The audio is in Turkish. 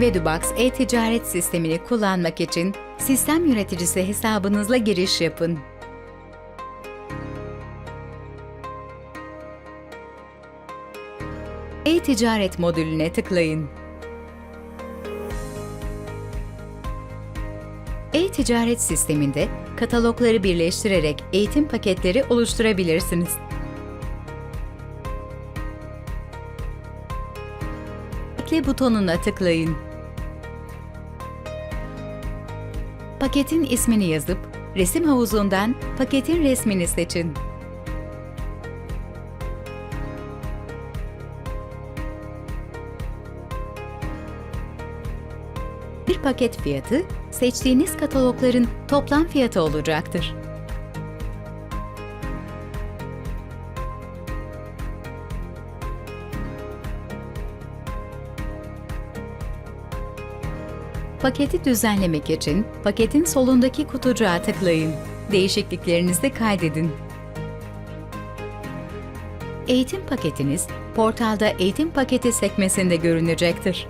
Vedubox e-ticaret sistemini kullanmak için sistem yöneticisi hesabınızla giriş yapın. E-ticaret modülüne tıklayın. E-ticaret sisteminde katalogları birleştirerek eğitim paketleri oluşturabilirsiniz. Ekle butonuna tıklayın. Paketin ismini yazıp resim havuzundan paketin resmini seçin. Bir paket fiyatı seçtiğiniz katalogların toplam fiyatı olacaktır. Paketi düzenlemek için paketin solundaki kutucuğa tıklayın. Değişikliklerinizi kaydedin. Eğitim paketiniz portalda eğitim paketi sekmesinde görünecektir.